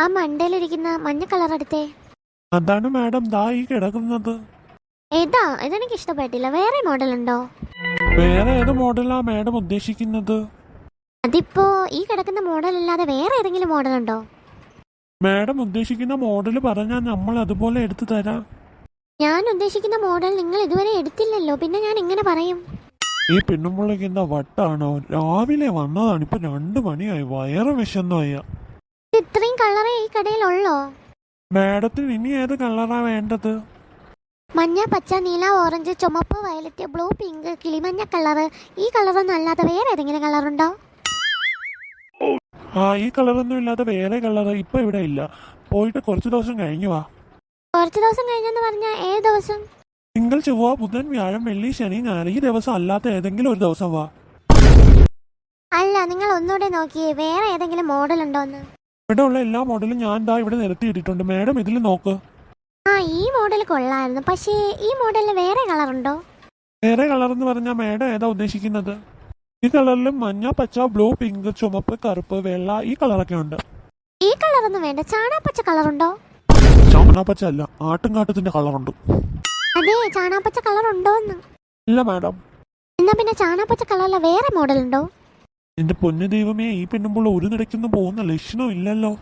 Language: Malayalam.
ആ മണ്ടയിലിരിക്കുന്ന മഞ്ഞ കളർ എടുത്തേ. അതാണ് മാഡം ദാ ഈ കിടക്കുന്നത്. ഏതാ? ഇതെനിക്ക് ഇഷ്ടപ്പെട്ടില്ല. വേറെ മോഡൽ ഉണ്ടോ വേറെ ഏത് മോഡലാ മാഡം ഉദ്ദേശിക്കുന്നത്? അതിപ്പോ ഈ കിടക്കുന്ന മോഡൽ അല്ലാതെ വേറെ ഏതെങ്കിലും മോഡൽ ഉണ്ടോ മാഡം ഉദ്ദേശിക്കുന്ന മോഡൽ പറഞ്ഞാൽ നമ്മൾ അതുപോലെ എടുത്തു തരാം. ഞാൻ ഉദ്ദേശിക്കുന്ന മോഡൽ നിങ്ങൾ ഇതുവരെ എടുത്തില്ലല്ലോ. പിന്നെ ഞാൻ എങ്ങനെ പറയും. ഈ പെണ്ണുമ്പുള്ളിക്ക് എന്താ വട്ടാണോ? രാവിലെ വന്നതാണ്. ഇപ്പൊ രണ്ടു മണിയായി. വയറ് വിശന്നായ ഇത് ഇത്രയും കളറേ ഈ കടയിലുള്ളോ? മാഡത്തിന് ഇനി ഏത് കളറാ വേണ്ടത്? മഞ്ഞ പച്ച നീല ഓറഞ്ച് ചുമപ്പ് വയലറ്റ് ബ്ലൂ പിങ്ക് കിളിമഞ്ഞ കളറ് ഈ കളറൊന്നും അല്ലാതെ വേറെ ഏതെങ്കിലും ഉണ്ടോ? ആ ഈ കളറൊന്നും ഇല്ലാതെ വേറെ കളർ ഇപ്പൊ ഇവിടെ ഇല്ല. പോയിട്ട് കുറച്ച് ദിവസം കഴിഞ്ഞു വാ. കുറച്ച് ദിവസം കഴിഞ്ഞെന്ന് പറഞ്ഞാൽ ഏത് ദിവസം? തിങ്കൾ ചൊവ്വ ബുധൻ വ്യാഴം വെള്ളി ശനി ഞായർ ഈ ദിവസം അല്ലാത്ത ഏതെങ്കിലും ഒരു ദിവസം വാ. അല്ല നിങ്ങൾ ഒന്നുകൂടെ നോക്കിയേ വേറെ ഏതെങ്കിലും മോഡൽ ഉണ്ടോന്ന്? ഇവിടെ ഉള്ള എല്ലാ മോഡലും ഞാൻ ദാ ഇവിടെ നിരത്തിയിട്ടിട്ടുണ്ട് മാഡം ഇതിൽ നോക്ക്. ആ ഈ മോഡൽ കൊള്ളായിരുന്നു. പക്ഷേ ഈ മോഡലിൽ വേറെ കളർ ഉണ്ടോ? വേറെ കളർ എന്ന് പറഞ്ഞാൽ മേഡം ഏതാ ഉദ്ദേശിക്കുന്നത്? ഈ കളറിൽ മഞ്ഞ പച്ച ബ്ലൂ പിങ്ക് ചുമപ്പ് കറുപ്പ് വെള്ള ഈ കളറൊക്കെ ഉണ്ട്. ഈ കളറൊന്നും വേണ്ട. ചാണാപ്പച്ച കളർ ഉണ്ടോ ചാണാപ്പച്ച അല്ല ആട്ടുംകാട്ടത്തിന്റെ കളറുണ്ട്. അതെ ചാണാപ്പച്ച കളർ ഉണ്ടോന്ന് ഇല്ല മാഡം. എന്നാ പിന്നെ ചാണാപ്പച്ച കളറിലെ വേറെ മോഡൽ ഉണ്ടോ? എന്റെ പൊന്നു ദൈവമേ ഈ പെണ്ണുമ്പോൾ ഒരു നിടയ്ക്കൊന്നും പോകുന്ന ലക്ഷണം ഇല്ലല്ലോ.